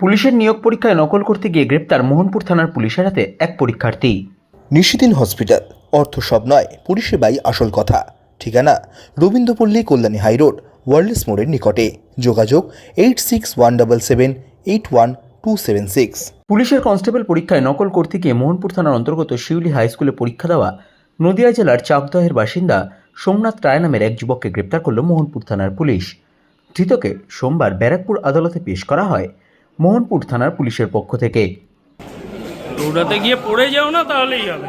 পুলিশের নিয়োগ পরীক্ষায় নকল করতে গিয়ে গ্রেপ্তার মোহনপুর থানার পুলিশের হাতে এক পরীক্ষার্থী। নিশিদিন হসপিটাল অর্থ সব নয় পরিষেবাই আসল কথা। ঠিকানা রবীন্দ্রপল্লী কল্যাণী হাইরোড ওয়ার্ল্ডস মোড়ের নিকটে। যোগাযোগ eight six one double seven eight one two seven six. পুলিশের কনস্টেবল পরীক্ষায় নকল করতে গিয়ে মোহনপুর থানার অন্তর্গত শিউলি হাই স্কুলে পরীক্ষা দেওয়া নদিয়া জেলার চাকদহের বাসিন্দা সোমনাথ রায় নামের এক যুবককে গ্রেপ্তার করল মোহনপুর থানার পুলিশ। ধৃতকে সোমবার ব্যারাকপুর আদালতে পেশ করা হয়। মোহনপুর থানার পুলিশের পক্ষ থেকে। দৌড়াতে গিয়ে পড়ে যাও না তাহলেই হবে।